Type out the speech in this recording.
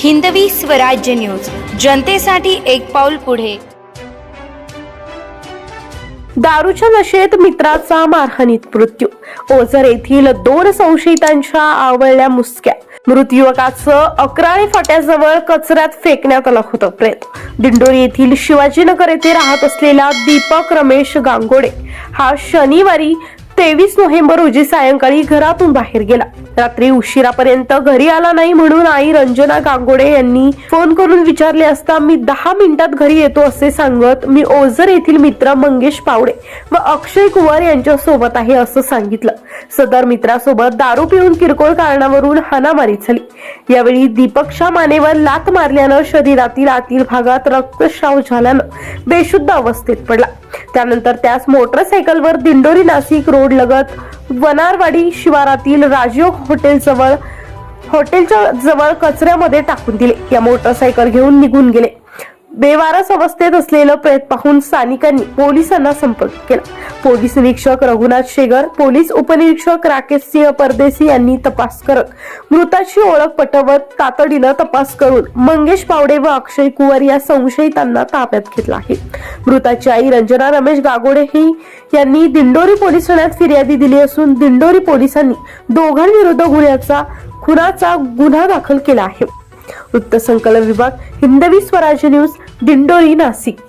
Hindavi Swarajya news. जनतेसाठी एक पाऊल पुढे. दारूच्या नशेत मित्राचा मारहाणीत मृत्यू. ओझर येथील दोन संशयितांच्या आवळल्या मुसक्या. मृत युवकाचं अकराळी फाट्याजवळ कचऱ्यात फेकण्यात आलं होतं प्रेत. दिंडोरी येथील शिवाजीनगर येथे राहत असलेला दीपक रमेश गांगोडे. हा शनिवारी तेवीस नोव्हेंबर रोजी सायंकाळी घरातून बाहेर गेला. रात्री उशिरापर्यंत घरी आला नाही म्हणून आई रंजना गांगोडे यांनी फोन करून विचारले असता मी दहा मिनिटात घरी येतो असे सांगत मी ओझर येथील मित्र मंगेश पावडे व अक्षय कुमार यांच्या सोबत आहे असं सांगितलं. सदर मित्रासोबत दारू पिऊन किरकोळ कारणावरून हाणामारी झाली. यावेळी दीपकच्या मानेवर लात मारल्यानं शरीरातील आतील भागात रक्तस्राव झाल्यानं बेशुद्ध अवस्थेत पडला. त्यानंतर त्यास मोटरसायकलवर दिंडोरी नाशिक रोड लगत वनारवाडी शिवारातील राजीव हॉटेल जवळ हॉटेलच्या जवळ कचऱ्यामध्ये टाकून दिले. या मोटरसायकल घेऊन निघून गेले. बेवारस अवस्थेत असलेलं प्रेत पाहून स्थानिकांनी पोलिसांना संपर्क केला. पोलीस निरीक्षक रघुनाथ शेगर पोलीस उपनिरीक्षक राकेश सिंह परदेसी यांनी तपास करत मृताची ओळख पटवत तातडीनं तपास करून मंगेश पावडे व अक्षय कुवर या संशयितांना ताब्यात घेतला आहे. मृताची आई रंजना रमेश गागोडे ही यांनी दिंडोरी पोलीस ठाण्यात फिर्यादी दिली असून दिंडोरी पोलिसांनी दोघांविरुद्ध गुन्ह्याचा खुनाचा गुन्हा दाखल केला आहे. वृत्तसंकलन विभाग हिंदवी स्वराज्य न्यूज दिंडोरी नाशिक